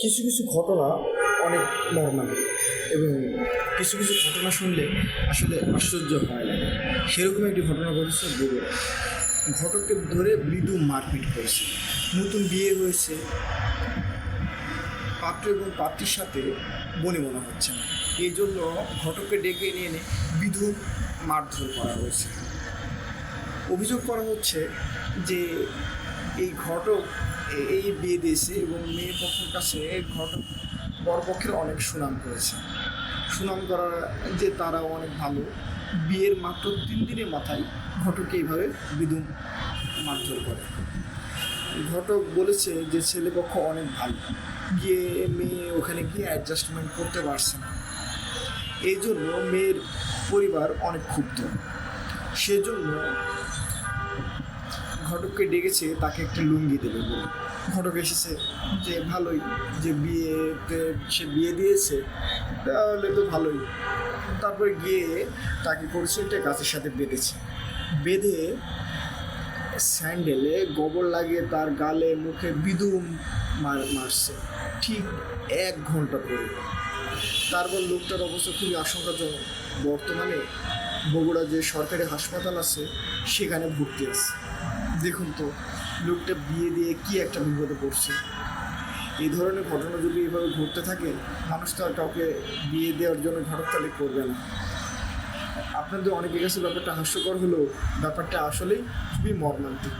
কিছু কিছু ঘটনা অনেক মর্মান্তিক এবং কিছু কিছু ঘটনা শুনলে আসলে আশ্চর্য হয়। না সেরকম একটি ঘটনা ঘটেছে বগুড়া ঘটককে ধরে মৃদু মারপিট করেছে নতুন বিয়ে হয়েছে। পাত্র এবং পাত্রীর সাথে বনে মনে হচ্ছে না। এই জন্য ঘটককে ডেকে নিয়ে এনে বিধু মারধর করা হয়েছে। অভিযোগ করা হচ্ছে যে এই ঘটক এই বিয়ে দিয়েছে এবং মেয়ের পক্ষের কাছে ঘটক বরপক্ষের অনেক সুনাম করেছে। সুনাম করার যে তারা অনেক ভালো। বিয়ের মাত্র তিন দিনের মাথায় ঘটককে এইভাবে বিধু মারধর করে। ঘটক বলেছে যে ছেলেপক্ষ অনেক ভালো। গিয়ে মেয়ে ওখানে গিয়ে অ্যাডজাস্টমেন্ট করতে পারছে না। এই জন্য মেয়ের পরিবার অনেক ক্ষুব্ধ। সেজন্য ঘটককে ডেকেছে, তাকে একটা লুঙ্গি দেবে বলে। ঘটক এসেছে যে, ভালোই, যে বিয়েতে সে বিয়ে দিয়েছে, তাহলে তো ভালোই। তারপরে গিয়ে তাকে করেছে একটা গাছের সাথে বেঁধেছে। বেঁধে স্যান্ডেলে গোবর লাগিয়ে তার গালে, মুখে বিদুম মার মারছে, ঠিক এক ঘণ্টা ধরে তারপর লোকটার অবস্থা খুবই আশঙ্কাজনক। বর্তমানে বগুড়া যে সরকারি হাসপাতাল আছে, সেখানে ভর্তি আছে। দেখুন তো, লোকটা বিয়ে দিয়ে কি একটা বিপদে পড়ছে। এই ধরনের ঘটনা যদি এভাবে ঘটতে থাকে, মানুষ তো আর কাউকে বিয়ে দেওয়ার জন্য ঘটকতালি করবে না। আপনাদের অনেকের কাছে ব্যাপারটা হাস্যকর হলেও ব্যাপারটা আসলেই খুবই মর্মান্তিক।